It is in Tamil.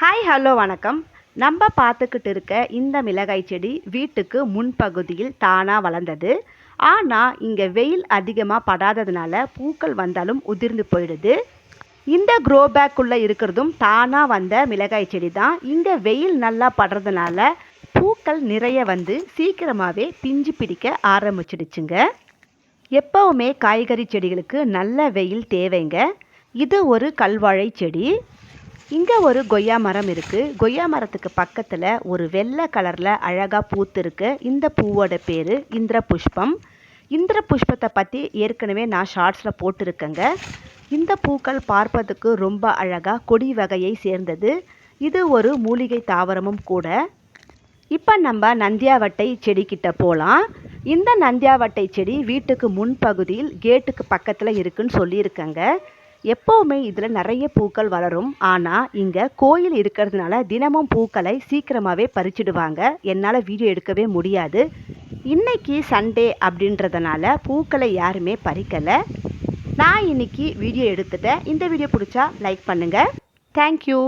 ஹாய் ஹலோ வணக்கம். நம்ம பார்த்துக்கிட்டு இருக்க இந்த மிளகாய் செடி வீட்டுக்கு முன்பகுதியில் தானாக வளர்ந்தது. ஆனால் இங்கே வெயில் அதிகமாக படாததுனால பூக்கள் வந்தாலும் உதிர்ந்து போயிடுது. இந்த க்ரோ பேக்குள்ளே இருக்கிறதும் தானாக வந்த மிளகாய் செடி தான். இங்கே வெயில் நல்லா படுறதுனால பூக்கள் நிறைய வந்து சீக்கிரமாகவே பிஞ்சு பிடிக்க ஆரம்பிச்சிடுச்சுங்க. எப்போவுமே காய்கறி செடிகளுக்கு நல்ல வெயில் தேவைங்க. இது ஒரு கல்வாழை செடி. இங்கே ஒரு கொய்யா மரம் இருக்குது கொய்யா மரத்துக்கு பக்கத்தில் ஒரு வெள்ளை கலரில் அழகாக பூத்திருக்கு இந்த பூவோட பேர் இந்திர புஷ்பம் இந்திர புஷ்பத்தை பற்றி ஏற்கனவே நான் ஷார்ட்ஸில் போட்டிருக்கேங்க. இந்த பூக்கள் பார்ப்பதுக்கு ரொம்ப அழகாக கொடி வகையை சேர்ந்தது. இது ஒரு மூலிகை தாவரமும் கூட. இப்போ நம்ம நந்தியாவட்டை செடிக்கிட்ட போகலாம் இந்த நந்தியாவட்டை செடி வீட்டுக்கு முன்பகுதியில் கேட்டுக்கு பக்கத்தில் இருக்குன்னு சொல்லியிருக்கேங்க. எப்போவுமே இதில் நிறைய பூக்கள் வளரும். ஆனால் இங்கே கோயில் இருக்கிறதுனால தினமும் பூக்களை சீக்கிரமாகவே பறிச்சிடுவாங்க. என்னால் வீடியோ எடுக்கவே முடியாது. இன்னைக்கு சண்டே அப்படின்றதுனால பூக்களை யாருமே பறிக்கலை. நான் இன்னைக்கு வீடியோ எடுத்துட்டேன். இந்த வீடியோ பிடிச்சா லைக் பண்ணுங்கள் தேங்க்யூ